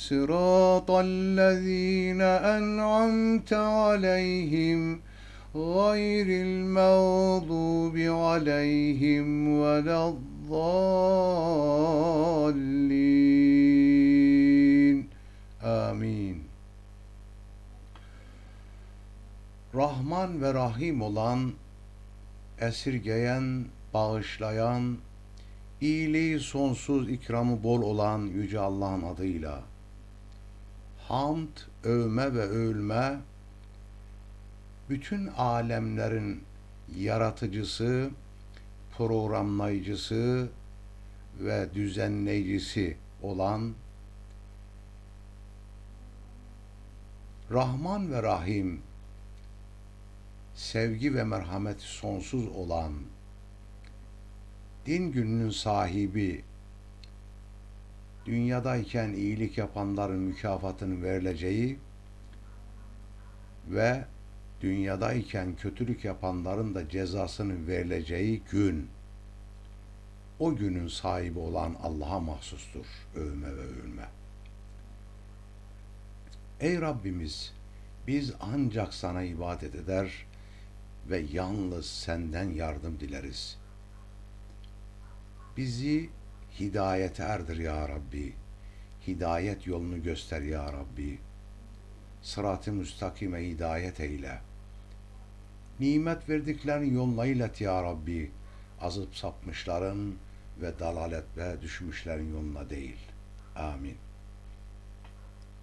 صراط الذين أنعمت عليهم غير المغضوب عليهم ولا الضالين آمين Rahman ve Rahim olan, esirgeyen, bağışlayan, iyiliği sonsuz ikramı bol olan Yüce Allah'ın adıyla, hamd, övme ve övülme, bütün alemlerin yaratıcısı, programlayıcısı ve düzenleyicisi olan Rahman ve Rahim, sevgi ve merhameti sonsuz olan, din gününün sahibi, dünyadayken iyilik yapanların mükafatının verileceği ve dünyadayken kötülük yapanların da cezasının verileceği gün, o günün sahibi olan Allah'a mahsustur övme ve övülme. Ey Rabbimiz, biz ancak sana ibadet eder ve yalnız senden yardım dileriz. Bizi hidayete erdir ya Rabbi. Hidayet yolunu göster ya Rabbi. Sırat-ı müstakime hidayet eyle. Nimet verdiklerin yoluna ilet ya Rabbi. Azıp sapmışların ve dalalet ve düşmüşlerin yoluna değil. Amin.